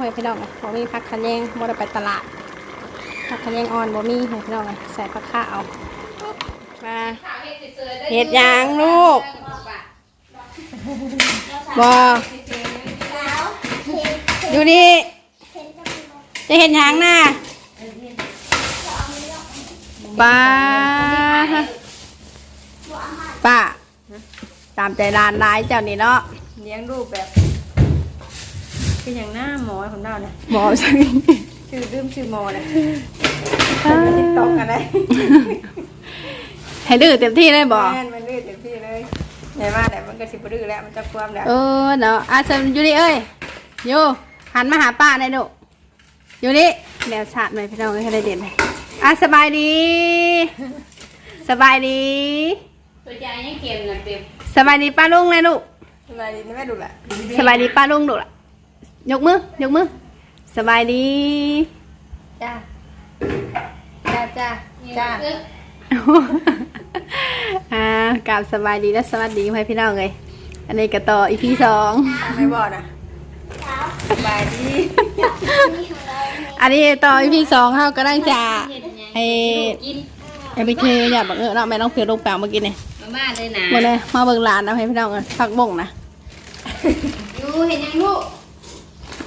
เฮ้ยพี่น้องบ่มีผักขะแยงบ่ได้ไปตลาดผักขะแยงอ่อนบ่มีเฮ้ยพี่น้องใส่ผักข้าวเอามาเฮ็ดยังลูกบ่อยู่นี่จะเฮ็ดยังน่ะป้าป้าตามใจร้านร้ายเจ้านี่เนาะเลี้ยงลูกแบบ คืออย่างหน้าหมอของเราเนี่ยหมอใช่ชื่อดื้มชื่อหมอเนี่ยอ่าติ๊กต็อกกันเลยให้ดื้อเต็มที่เลยบอกแม่นมันดื้อเต็มที่เลยใหญ่มากแต่มันก็สิบดื้อแล้วมันจะความแล้วเออเนาะอาสมอยู่นี่เอ้ยอยู่หันมาหาป้าหน่อยลูกอยู่นี่แนวชาติหน่อยพี่น้องให้ได้เด่นเลยอะสบายดี สบายดีตัวใจยังเค็มเงินเต็มสบายดีป้าลุงเลยลูกสบายดีนะแม่ดูแหละสบายดีป้าลุงลูกล่ะ ยกมือยกมือสบายดีจ้าจ้าจ้าจ้าเอออ่ากราบสบายดีและสวัสดีให้พี่น้องเลยอันนี้ก็ต่ออีพีสองไม่บอกนะสบายดีอันนี้ต่ออีพีสองเขาก็ตั้งจะเห็ดไงไอ้กินไอ้ไปเคอยากบอกเออเนาะแม่น้องเพียวลงแปลงเมื่อกี้นี่มาบ้านเลยนะมาเลยมาเบิ่งหลานนะให้พี่น้องกันพักบ่งนะอยู่เห็นยังลูก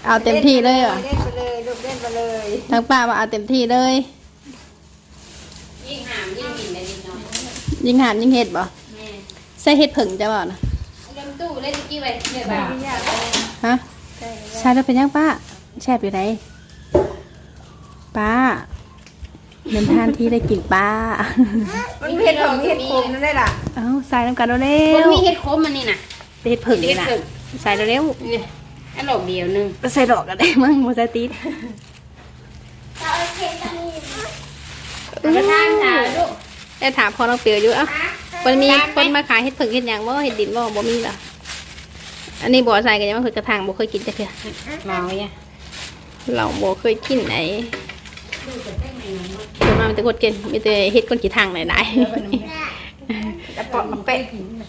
เอาเต็มที่เลยเหรอเล่นไปเลยลูกเล่นไปเลยทั้งป้ามาเอาเต็มที่เลย ยิ่งหามยิ่งกินได้นิดหน่อยยิงหามยิงเห็ดบ่แม่ใส่เห็ดผึ่งจะบ่นะลำตู้เล่นกี่ไว้เดี๋ยวบ้าไม่ยากเลยฮะใช่ใช่แล้วเป็นยังป้าแช่บอยู่ไหนป้าเดินทานที่ได้กินป้า มันเผ็ดของเผ็ดคมนั่นได้ล่ะเอ้าใส่น้ำกันเร็คนวมีเห็ดคมมันนี่นะๆเห็ดผึ่งนี่นะใส่เร็วนี่ อันหลอกเดียวหนึงๆใส่ดอกกันได้มั้งโมใส่ตีดเอาไปทานสาวลูกได้ถามพอน้องเปียวอยู่เอ้ามันมีคนมาขายเห็ดผึ่งเห็ดหยังบ่เห็ดดินบ่บ่มีเหรออันนี้บ่ใส่กันยังมันคือกระถางบ่เคยกินจักเทื่อเมาเนี่ยเราบ่เคยกินไหนส่วนมากมันจะกดกินมีแต่เฮ็ดคนกี่ทางไหนได้จะปอกมาเป๊ะ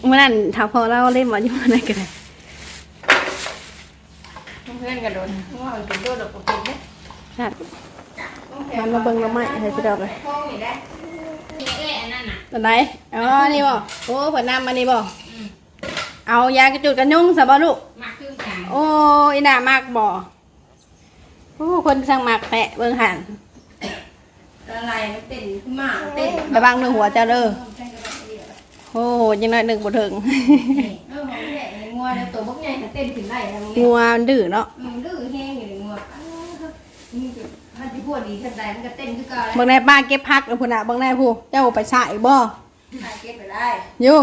เมื่อนั้นถ้าพอเราเล่นมาอยู่ไหนกันได้เพื่อนกระโดดว่ามันเป็นโดดดอกปกติเนี่ยครับมันมาเบิ่งเราใหม่ให้พี่ดอกเลยห้องนี่ได้นี่เอ้ยอันนั้นน่ะอันไหนอ๋อนี่บ่โอ้ผลน้ำมานี่บ่เอายากระจุดกันยุงซะบ่ลูกมักครึ่งกลางโอ้อีน่ามากบ่โอ้คนสั่งมากแปะเบิ่งหันอะไรมันเต้นขึ้นมาเต้นระวังเนื้อหัวเจ้าเด้อโอ้โหยังน้อยหนึ่งบ่ถึง เออของแม่งัวเนี่ยตัวบกใหญ่เต้นขึ้นได้แล้วมึงงัวมันดื้อเนาะมันดื้อแห้งอยู่ในงัวมันจะมันจะพูดดีทันใดมันก็เต้นคือเก่าแล้วเบิ่งในป้าเก็บพักแล้วพุ่นน่ะเบิ่งในผู้เจ้าไปฉายบ่ถ่ายเก็บไปได้ อยู่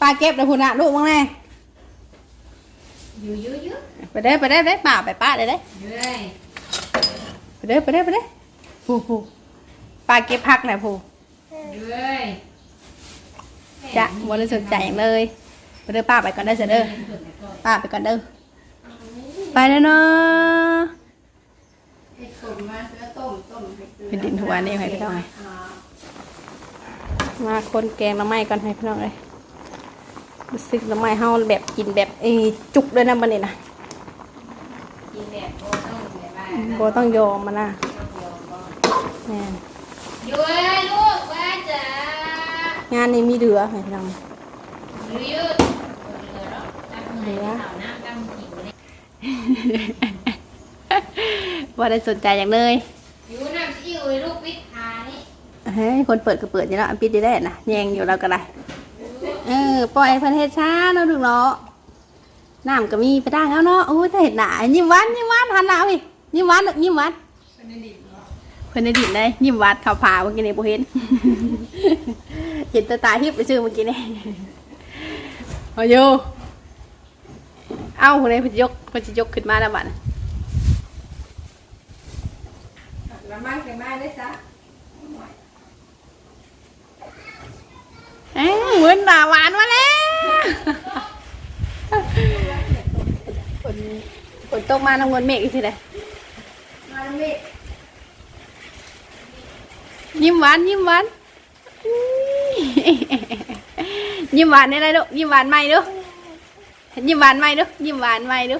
ป้าเก็บแล้วพุ่นน่ะลูกเบิ่งในอยู่อยู่อยู่ไปเด้อไปเด้อไปเด้อป้าไปป้าเด้อเด้อเฮ้ยไปเด้อไปเด้อไปเด้อผู้ผู้ป้าเก็บพักแหละผู้เฮ้ยจะบ่ได้สนใจหยังเลย ไปเด้อป้าไปก่อนเด้อเสยเด้อป้าไปก่อนเด้อไปแล้วเนาะเห็ดต้มมาแล้วต้มต้มให้เกลือเป็นดินหัวนี่ให้พี่น้องเลยมาคนแกงหน้ำไม้ก่อนให้พี่น้องเลยรู้สึกหน้ำไม้เฮาแบบกินแบบเอยจุกเลยนะบัดนี้นะกินแบบโบต้องแบบว่าบ่ต้องยอมมันนะแม่นอยู่เอ้ยลูกว่าจ๋างานนี้มีเดือให้พี่น้อง อยู่ อยู่เหลือแล้วน้ำกำกินเลยว่าได้สนใจอย่างเลยอยู่น้ำซิ่วลูกวิทานี่เฮ้ยคนเปิดก็เปิดอยู่แล้วอันปิดได้นะแยงอยู่เราก็ได้เออปล่อยให้เพันเฮ็ดช้าเนาะลูกเนาะน้ำก็มีไปได้แล้วเนาะโอ้ยถ้าเห็นหน้ายิ้มหวานยิ้มหวานหันหน้าไปยิ้มหวานลูกยิ้มหวานเพิ่นได้ดินเลยยิ้มหวานข่าวผาเมื่อกี้นี่บ่เห็นเห็นแตาตาฮิบไปซื้อเมื่อกี้นี่เอาอยู่ เอ้าคนนี้เพิ่นยกเพิ่นสิยกขึ้นมาแล้วบัดน่ะละมั่งแต่มาได้ซะเอ้ยเหมือนหน้าหวานมาแล้วฝนฝนตกมาน้ำเงินเมฆอีกทีเลยมาแล้วแม่ยิ้มหวานยิ้มหวานอุ๊ยยิ้มหวานได้ไรลูกยิ้มหวานใหม่ดู ยิ้มหวานใหม่ดูยิ้มหวานใหม่ดู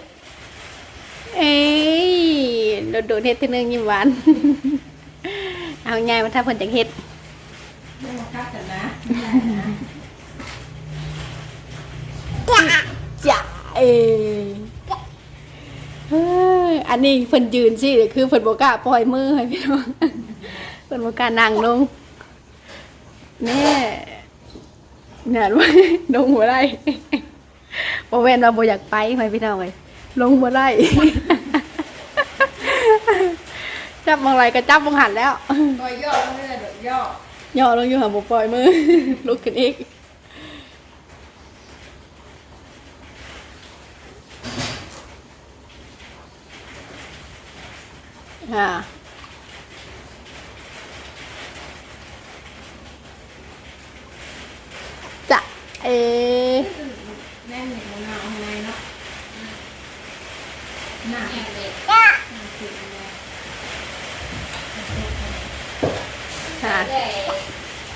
เอ้ยโดดโดดเฮ็ดทีนึงยิ้มหวาน เอาง่ายมาถ้าเพิ่นจังเฮ็ดไม่มาคับกันนะจ้ะเอเฮ้ยอันนี้เพิ่นยืนสิคือเพิ่นบ่กล้าปล่อยมือให้พี่น้องเพิ่นบ่กล้านั่งลงแน่เนี่ยว่าลงบ่ได้ บ่แม่นว่าบ่อยากไปให้พี่น้องเอ้ยลงบ่ได้ จับมองไรก็จับมองหันแล้ว ปล่อยย่อแล้วเนี่ยเดี๋ยวย่อย่อลงอยู่หาบ่ปล่อยมือ ลุกขึ้นอีก ค่ะจะเอ แน่นเหนียวหนาวข้างในเนาะหนา แอบเด็ก ค่ะ เลย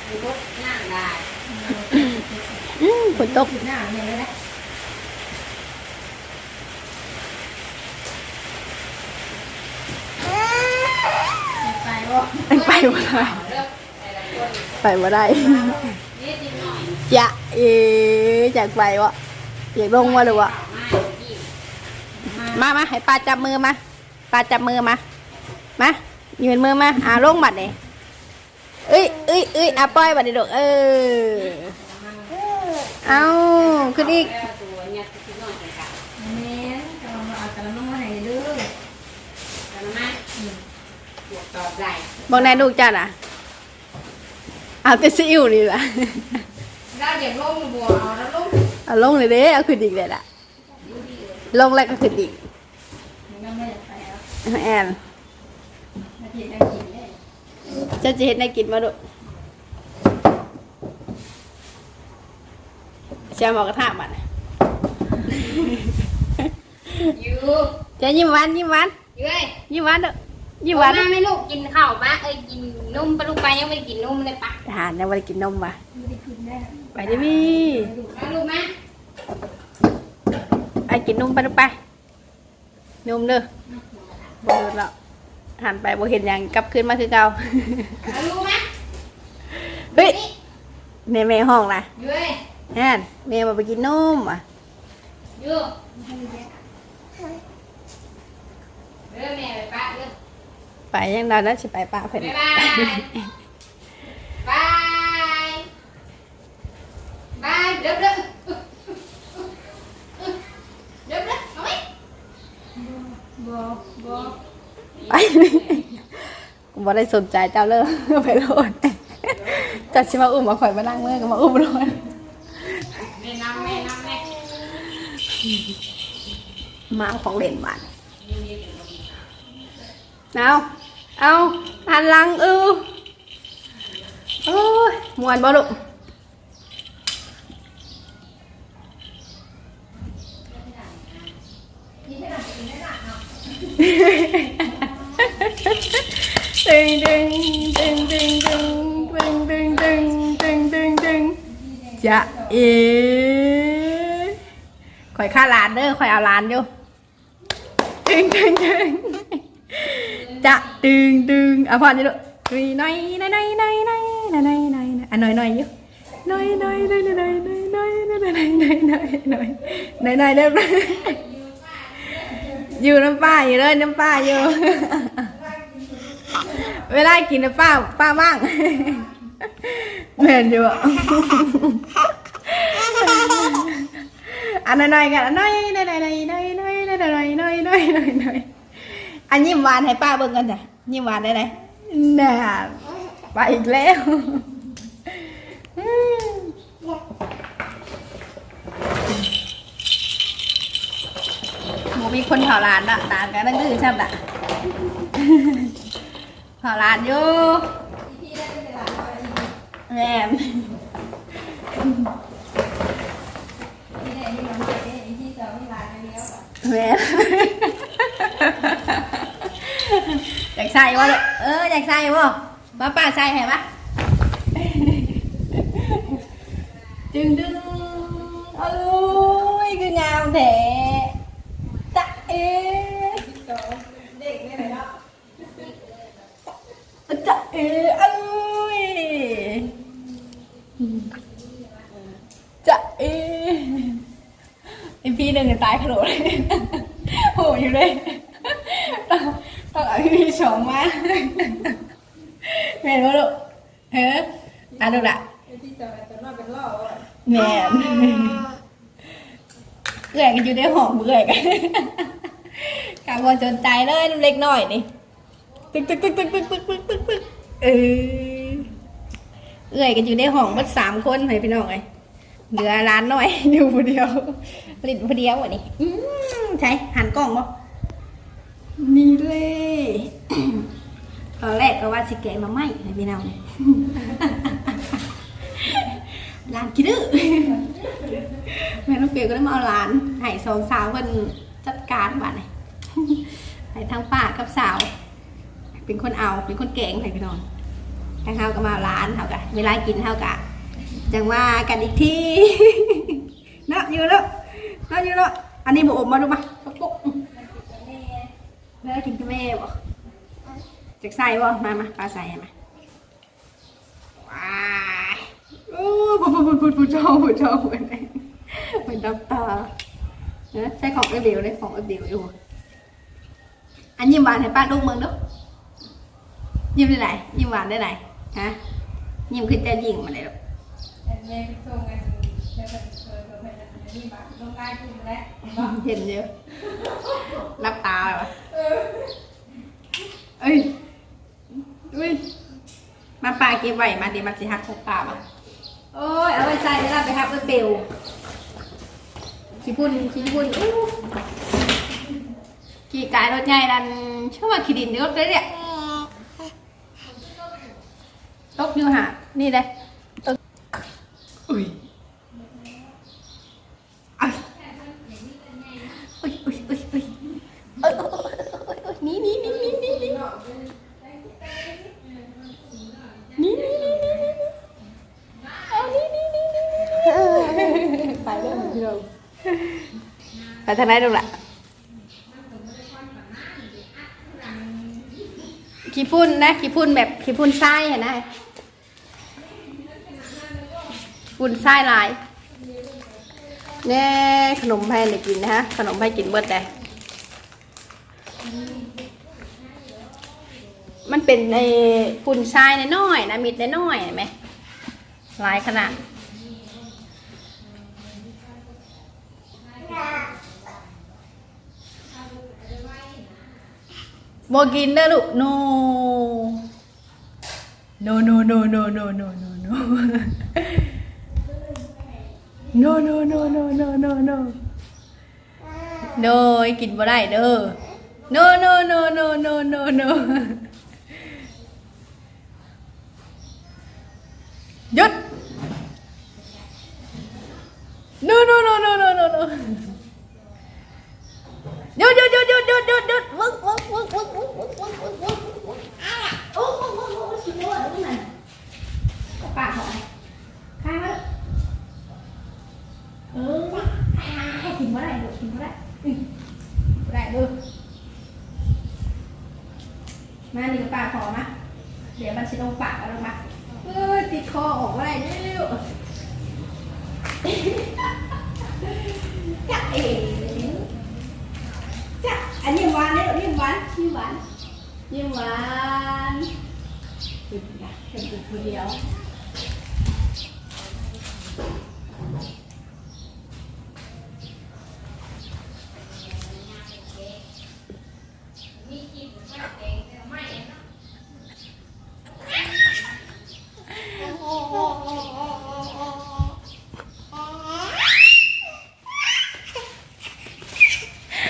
มีรถนั่งได้ อืมฝนตก หนาเนี่ยเลยนะ ไปบ่ไปบ่ได้ไปบ่ได้อยจะเออยากไปวะอยากลงวะหรือวะมามามาให้ป้าจับมือมาป้าจับมือมามายืนมือมาอ่าลงบัดนี่เอ้ยเอ้ยเอ้ยอะปล่อยบัดนี่ดอกเออเอาขึ้นอีก แล้วตัวเนี่ยคือน้อยจังกัน แม่นกำลังมาเอากระมังมาให้เด้อ กันมาบวกตอบได้ บอกนายลูกจ้าน่ะเอาแต่ซีอิ๊วนี่ล่ะเราเดี๋ยวลงบัวเอาแล้วลงเอาลงเลยเด้เอาขึ้นอีกเลยล่ะลงแล้วก็ขึ้นอีกมันก็ไม่อยากไปแล้วแอนนาทีได้กินเลยจะจะเห็นได้กินมาดูจะหมอกระทะบัดน่ะอยู่จะยิ้มหวานยิ้มหวานอยู่เอ้ยยิ้มหวานเด้อ ยิ้อมยู่หวานมาไม่ลูกกินข้าวปะเอ้ยกินนมปะลูกไปยังไม่ได้กินนมเลยปะทหารยังไม่ได้กินนมว่ะไม่ได้กินได้ไปดิพี่มาลูกมาไอ้กินนมไปดูไปนมเด้อบ่เห็นแล้วหันไปบ่เห็นหยังกลับขึ้นมาคือเก่ามาลูกมาเฮ้ยในแม่ห้องล่ะอยู่เอ้ยแอนแม่มาไปกินนมอะอยู่เริ่มแม่ไปปะเริ่ม ไปยังได้แล้วสิไปป้าเพิ่นบ๊ายบาย บายบายเริ่มเริ่มเริ่มเริ่มเอาไว้บ่บ่ ไปกูบ่ได้สนใจเจ้าเลยไปโลดจัดสิมาอุ้มมาข่อยมานั่งเมื่อก็มาอุ้มโลด แม่น้ำแม่น้ำแม่มาเอาของเล่นบาดเอา เอาหันหลังเออโอ้ยมวนบ่ลูกตึงตึงตึงตึงตึงตึงตึงตึงตึงตึงตึง จะเอ๋ข่อยค่าร้านเด้อข่อยเอาร้านอยู่ตึงตึงอะพอนี่ลูกตุยน้อยน้อยน้อยน้อยน้อยน้อยน้อยน้อยอะน้อยน้อยอยู่น้อยน้อยน้อยน้อยน้อยน้อยน้อยน้อยน้อยน้อยน้อยน้อยน้อยน้อยเด้ออยู่น้ำป้าอยู่เลยน้ำป้าอยู่ เวลากินนะป้าป้าบ้างเหมือนอยู่อะอันน้อยๆกันอันน้อยน้อยน้อยน้อยน้อยน้อยน้อยน้อยน้อยน้ อยน้อยน้อยอันยิ้มหวานให้ป้าเบิ่งกันจ้ะยิ้มหวานได้ไหนน่าไปอีกแล้วอืมหมูมีคนเผาร้านอะตามกันนั่นคือช่ำอะเผาร้านอยู่แม่นที่ไหนที่มันเจ๊ที่เจ้าที่ร้านเลี้ยวแม่นอยากใส่วะเอออยากใส่วะป้าป้าใส่เห็นปะจึงดึงโอ้ยคืองามแท้ตะเอเด็กนี่ไหนเนจะตะเอโอ้ยตะเอไอพี่หนึ่งตายขลุ่ยโหอยู่เลย ต้องเอาพี่ชมมาแม่รู้ลูกเฮ้ออะลูกละที่จะจะนอนเป็นล่อว่ะแม่นเอื่อยกันอยู่ในห้องเบื่อยกันกาบวนจนใจเลยน้ำเล็กน้อยนี่ตึกตึกตึกตึกตึกตึกตึกตึกตึกเออเอื่อยกันอยู่ในห้องหมัดสามคนให้พี่น้องไงเหลือร้านน้อยอยู่คนเดียวลินคนเดียวอะนี่อืมใช่หันกล้องบ่ นี่เลยตอนแรกก็ว่าสิแกงมาไหมให้พี่น้องร้านกินดื้อแม่น้องเปียก็ได้มาเอาร้านให้สองสาวเพิ่นจัดการบ้านนี่ให้ทั้งป้ากับสาว เป็นคนเอาเป็นคนแกงให้พี่น้องทั้งเฮาก็มาเอาร้านเฮากะเวลากินเฮากะจังว่ากันอีกทีนาะอยู่แล้วนาะอยู่แล้วอันนี้บ่อบมาดูมา ปุ๊กปุ๊กแม่กินกับแม่บ่จากใส่บ่มามาปลาใส่มาว้ายโอ้พูดพูดพูดพูดพูดชอบพูดชอบเหมือนเหมือนดับตาเนอะใช้ของเอฟเดียวเลยของเอฟเดียวอยู่อันยิ้มหวานให้ป้าลูกมึงดูยิ้มได้ไหนยิ้มหวานได้ไหนฮะยิ้มขึ้นจะยิงมาเลยลูก แอนเล่ส่งกันแล้วเนี่บ้านลงไล่ขึ้นแล้วเห็นเยอะรับตาเลยวะเอ้ยอุ้ยมาปลาเก็บไว้มาดีมาสิหักของปลามาโอ้ยเอาไว้ใส่เวลาไปหักเอฟเบลขี้พุ่นขี้พุ่นอู้ขี่กายรถใหญ่ดันเชื่อว่าขี่ดินเยอะเลยเนี่ยตกอยู่หะนี่เลย ทางไหนดูล่ะขี้พุ่นนะขี้พุ่นแบบขี้พุ่นไส้เห็นไหมพุ่นไส้ลายเนี่ยขนมแพนได้กินนะฮะขนมแพนกินเบิดแต่มันเป็นในพุ่นไส้น้อยๆนะมิดน้อยๆเห็นไหมลายขนาด โมกินเด้อลูก no no no no no no no no no no no no no no no no no กินบ่ได้เด้อ no no no no no no no หยุด no no no no no no no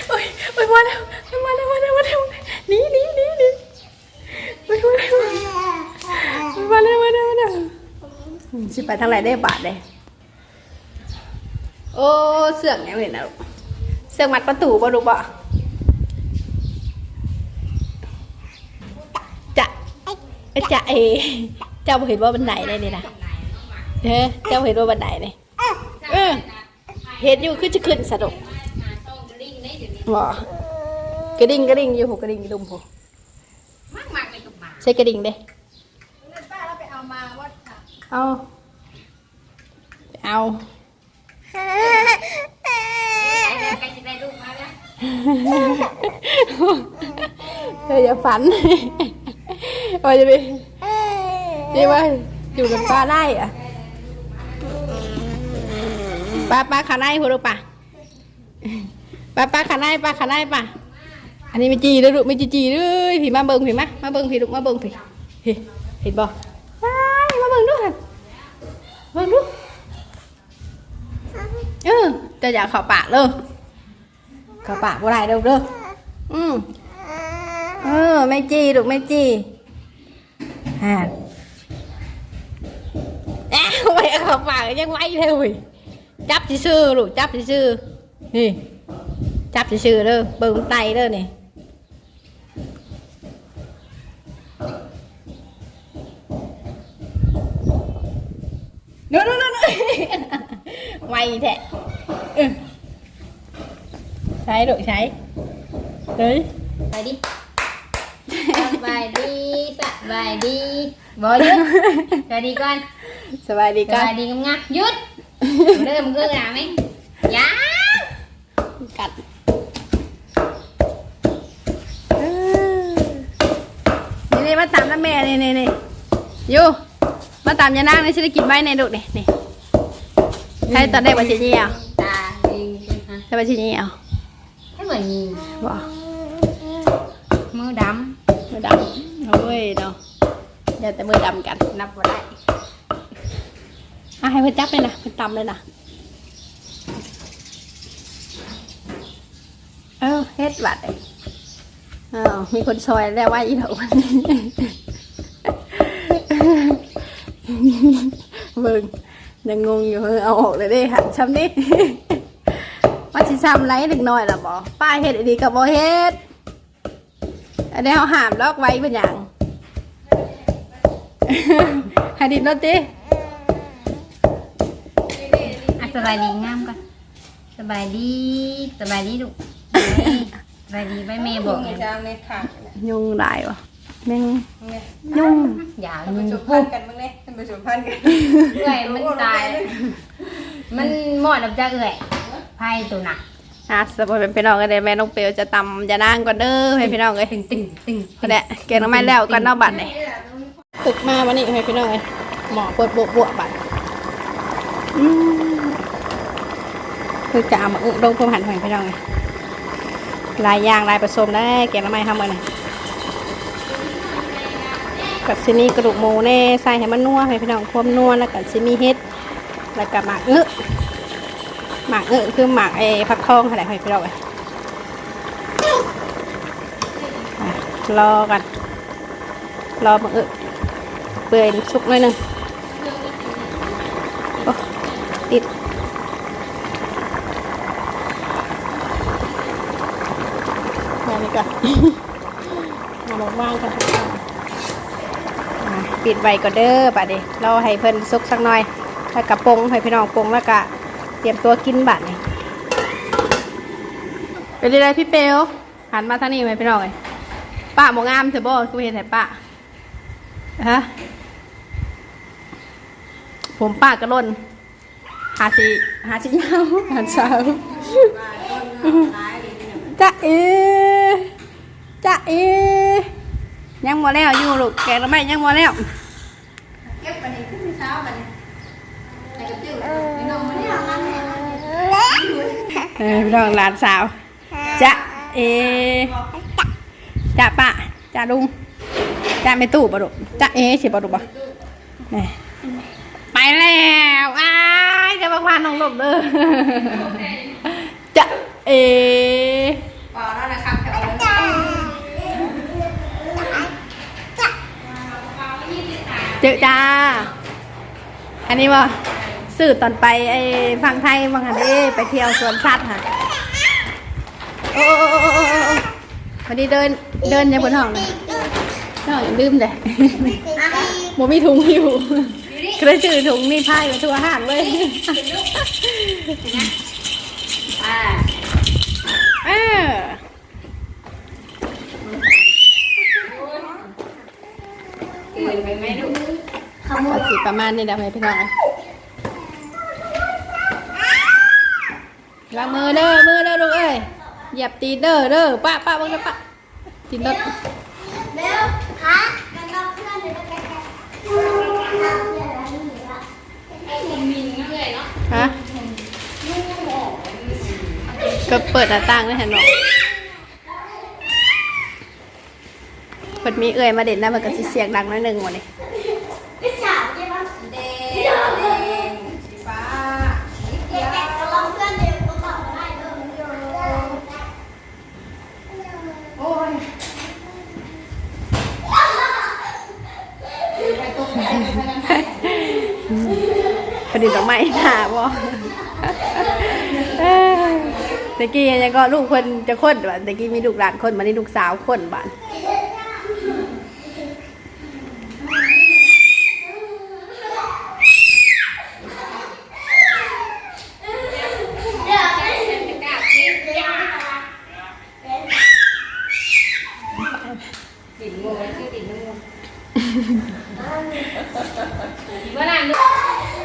โอ้ยโอ้ยมาแล้วไปมาแล้วมาแล้วมาแล้วหนีหนีหนีหนีโอ้ยมาแล้วมาแล้วมาแล้วมาแล้วสิไปทางไหนได้บาทเลยโอ้เสือกแนวเห็นนะลูกเสือกมัดประตูป่ะลูกป่ะเอ้ย จะเอเจ้าบ่เห็นว่าบันไดเลยนี่นะเฮ้เจ้าเห็นว่าบันไดเลยเออเห็นอยู่ขึ้นจะขึ้นสะดุกบ่กระดิ่งกระดิ่งอยู่หกกระดิ่งอยู่ดุมหกมากมากเลยกับหมาใช้กระดิ่งเด้ป้าเราไปเอามาวัดค่ะเอาเอาใกล้จะเธออย่าฝัน ว่าจะไปที่ว่าอยู่กับป้าได้อะป้าป้าขาไล่หัวลูกป้าป้าป้าขาไล่ป้าขาไล่ป้าอันนี้ไม่จีเลยลูกไม่จีจีเลยพี่มาเบิ่งพี่มามาเบิ่งพี่ลูกมาเบิ่งพี่เฮ้เห็นบ่อ้ายมาเบิ่งดูหั่นเบิ่งดูเออจะอยากเข่าปากเลยเข่าปากบ่ได้เด้อเด้ออืมเออไม่จีลูกไม่จี ฮะแอ้าวไปเอาเข้าปากยังไว้เลยเว้ยจับซื่อๆลูกจับซื่อๆนี่ จับซื่อๆเด้อเบิ่งไตเด้อนี่นู่นนู่นนู่นไวแท้เออใช้ลูกใช้เฮ้ยไปดิ สบายดีสบายดีบอหยุดสวัสดีก่อนสบายดีสกันบายดีงามๆหยุดเริ่มเกลือไหมยังกัดนี่นี่มาตามน้ำแม่นี่นี่นี่อยู่มาตามยานางนี่ฉันได้กินไว้ในดุนี่นี่ใครตอนแรกว่าชิ้นนี้เอาตาดีฮะใช่ว่าชิ้นนี้เอาให้เหมือนมีบอกมือด มือดำโอ้ยเนาะอย่าแต่มือดำกันำนับว่าได้อะให้เพื่อนจับเลยนะเพื่อนตำเลยนะเออเฮ็ดบัดเลยอ้าวมีคนซอยแล้วว่าอีเถาวันนี้เบิ่งยังงงอยู่เออเอาออกเลยเด้หันช้ำนี่ว่าสิซ้ำไรเล็กน้อยล่ะบอป้าเฮ็ดดีกับบอเฮ็ด อันนี้เขาห้ามลอกไว้เป็นอย่างให้ดินรถดิอะสบายดีงามก่อนสบายดีสบายดีลูกสบายดีไปเมย์บอกเงี้ยจ้าในขายุงหลายวะแม่งเนี่ยยุงอย่าท่านมึผู้งชมพันกันมึงเนี่ยท่านผู้ชมพันกันเอื่อยมันตาย มันหมอดดับจ้าเอื่อยไพ่ตัวหนัก อะสบายเป็นพี่น้องกันเลยแม่น้องเปียวจะตำยานางก่อนเด้อให้พี่น้องเลยตึงตึงตึงก็ได้แกงน้ำไม้แล้วกันเนอกบัตรเลยตึกมาวันนี้ให้พี่น้องเลยหมอเปิดบวกบวกบัตรอืมคือจะเอามาอึดงเพิ่มหันให้พี่น้องเลยลายยางลายผสมได้แกงน้ำไม้ทำมาเลยกับซิมีกระดูกหมูแน่ใส่ให้มันนัวให้พี่น้องความนัวแล้วกับซิมีเฮ็ดแล้วกับหมากอึ หมากเอึคือหมากไอ้พักทองอะไรให้พี่เลยอะรอกัน รอมาเออเปื่อยสุกหน่อยหนึ่งติดมานี่ก่อนมาลงว่างกันปิดไว้ก็เด้อบัดนี้รอให้เพิ่นสุกสักหน่อยแล้วกระปงให้พี่น้องปงแล้วก็ เตรียมตัวกินบัดนี่เป็นอะไรพี่เปลวหันมาทางนี้ไหมพี่น้องเลยป้าบ่งามเถอะบ่กูเห็นแต่ป้าฮะผมป้ากระล่นหาสิหาสิยาวหาสาวจะเอจะเอยังบ่แล้วอยู่ลูกแกงแล้วไม่ยังบ่แล้วเก็บไปนี่ขึ้นเช้าไปนี่ไอ้กระติ้วนี่น้องมันเนี่ยมันเนี่ย เออพี่น้องหลานสาวจะเอจะป้าจะลุงจะไม่ตู้ปะลูกจะเอสิปะลูกปะนี่ไปแล้วอ้ายจะมาควานน้องลูกเด้อจะเอป่าแล้วนะครับแถวนั้นเจอจ้าอันนี้ว่าสื่อตอนไปไอ้ฟังไทยบางหันเอ้ไปเที่ยวสวนสัตว์ค่ะโอ้โอ้โอ้โอ้โอ้โอ้วันนี้เดินเดินยังบนห้องเลยน้องอย่าลืมเลยโมมีถุงอยู่กระจือถุงนี่พายไปทั่วห้างเลยอ่าเออเหมือนไปไหมลูกก็สิประมาณนี้แหละพี่น้อง ล้างมือเด้อมือเด้อลูกเอ้ยเหยียบตีนเด้อเด้อป้าป้าบิ่งเด้อป้าตีนรถเร็วค่ะกันนอกเพื่อนเดี๋ยวไปกันฮะก็เปิดหน้าต่างได้เห็นบ่เปิดมีเอ่ยมาเด่นนะมันก็สิเสียงดังน้อยหนึงหมดนี่พี่ ประดิษฐ์ดอกไม้หน้าบ่เอ้ยตะกี้ยังก็ลูกคนจะคนบ้านตะกี้มีลูกหลานคนมานี่ลูกสาวคนบ้าน เดี๋ยว กาบเทียบยาติ่นงูชื่อติ่นงูว่านานด้วย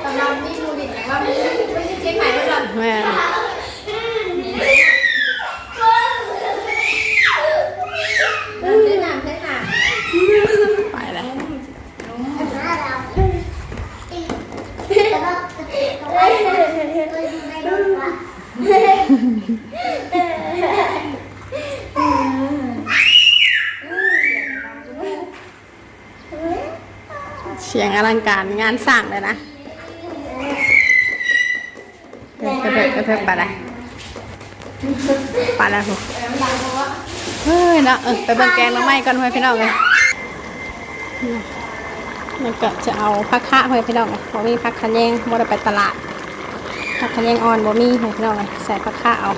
ตำนานนี่ดูดิแต่ว่าไม่ใช่เช็คใหม่ด้วยก่อน แม่น เริ่มเส้นหนามเส้นหนาม ไปแล้ว เสียงอ ลังการงานสร้างเลยนะกระเพิบกระเพิบไปเลยไปแล้วถูเฮ้ยนะเออไปเบิ่งแกงน้ำไม้ก่อนเพื่อนพี่น้องเลยมันก็จะเอาผักคะเพื่อนพี่น้องเลยบ่มีผักขะแยงบ่ได้ไปตลาดผักขะแยงอ่อนบ่มีเพื่อนพี่น้องเลยใส่ผักคะเอา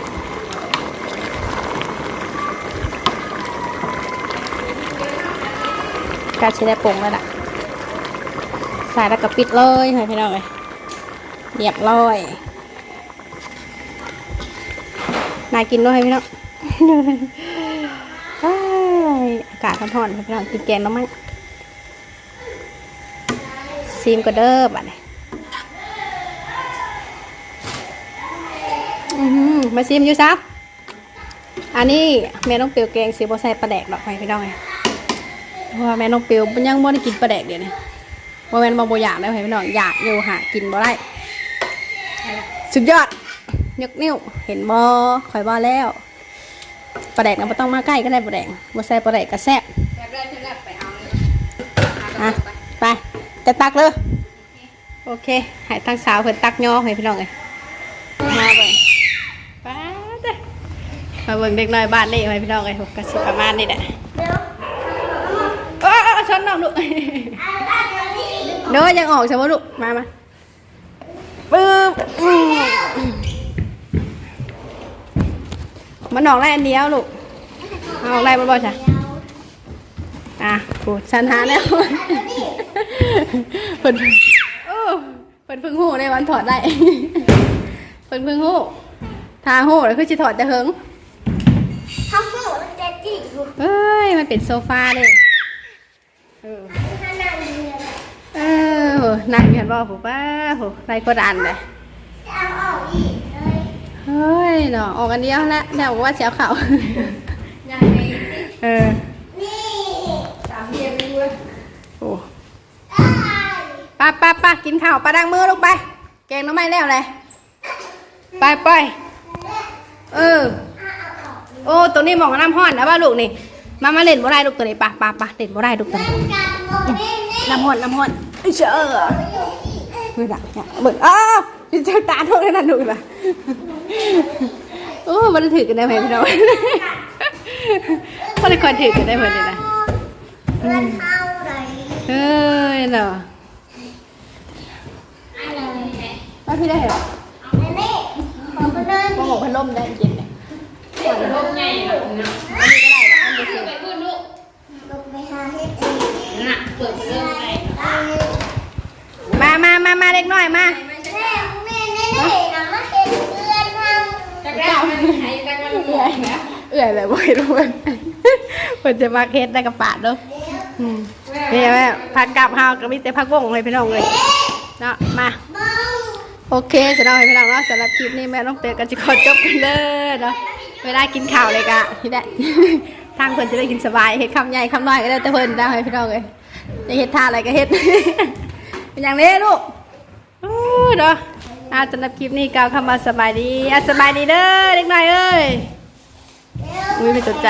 การใช้ได้ปรุงแล้วล่ะ ใส่แล้วก็ปิดเลยให้พี่น้องเลยเรียบร้อยน่ากินด้วยให้พี่น้องอายอากาศร้อนๆพี่น้องกินแกงแล้วมั้งซีมก็เด้อบัดนี้มาซีมอยู่ซับอันนี้แม่น้องเปียวแกงซีบใส่ปลาแดกดอกให้พี่น้องเลยเพราะว่าแม่น้องเปียวยังไม่ได้กินปลาแดกเดี๋ยวนี้ บ่แม่นบ่บ่อยากได้อพี่น้องอยากอยู่หากินบ่ได้สุดยอดยกนิ้วเห็นบ่ข่อยบ่แล้วปลาแดกน่ะบ่ต้องมาใกล้ก็ได้ปลาแดกบ่ใส่ปลาแดกก็แซ่บแบบแรกที่แรกไปเอาเลยอะไปจะตักเลยโอเคให้ทั้งสาวเพิ่อนตักย่อให้พี่น้องเอ้ยมาเบิ่งไปเด้มาเบิ่งเด็กน้อยบ้านนี่ให้พี่น้องเอ้ยก็สิประมาณนี้แหละเออชนน้องลูก เด้อยังออกใช่ไหมลูก มามาปึ๊บอืมมันออกได้อันเดียวลูกเอาออกได้บ่บ่จ้ะอะกูชันหาแล้วเพิ่นโอ้เพิ่นเพิ่งหูในวันถอดได้เพิ่นเพิ่งหูทาหูแล้วคือสิถอดจะเฮิงทำให้หมดเจ๊จี้อยู่เอ้ยมันเป็นโซฟาเลยเออ เออโหนั่งอยู่เห็นบ่ผมป้าโหไรก็ดันเลยจะเอาออกอีกเลยเฮ้ยเนาะออกกันเดียวแล้วแล้วบอกว่าเสียวเขายังไงเออนี่สามเทียมไปด้วยโอ้ได้ป้าป้าป้ากินข้าวปลาดังมือลูกไป แกงน้ำไม่แล้วเลยไปไปเออ โอ้ตัวนี้หมองน้ำห้อนนะว่าลูกนี่ มามาเล่นบ่ได้ลูกตัวนี้ปะปะปะเล่นบ่ได้ลูกตัวนี้ การมองไม่เห็นน้ำห้อนน้ำห้อนเอ้ยเชื่อมือดักเนี่ยเบิ่งอ้าวพี่เจ้าตาโทษนั่นลูกนะโอ้มันจะถือกันได้ไหมพี่น้องมันจะคอยถือกันได้เหมือนนี่นะเพื่อนเข้าไหนเฮ้ยเนาะอะไรมาพี่ได้เหรอนี่นี่ขอไปเลยมองหกพัดลมได้เย็นเนี่ย มดแล้วเอื่อยเลยบ่อยทุกคนเพิ่นจะมาเฮ็ดได้กับปาดเด้ออืมนี่แม่ผักกับเฮาก็มีแต่ผักวงเลยพี่น้องเลยเนาะมามองโอเคสำหรับให้พี่น้องเนาะสำหรับคลิปนี้แม่น้องเปียก็จะขอจบกันเลยเนาะแล้วที่อยู่เวลากินข้าวเลยกะพี่ได้ทางเพิ่นจะได้กินสบายเฮ็ดคำใหญ่คำน้อยก็ได้แต่เพิ่นได้พี่น้องเลยจะเฮ็ดท่าอะไรก็เฮ็ดเป็นอย่างนี้ลูกโอ้ เนาะอาสำหรับคลิปนี้กล่าวคำว่าสบายดีอะสบายดีเด้อเด็กน้อยเอ้ย อุ้ยไม่สนใจ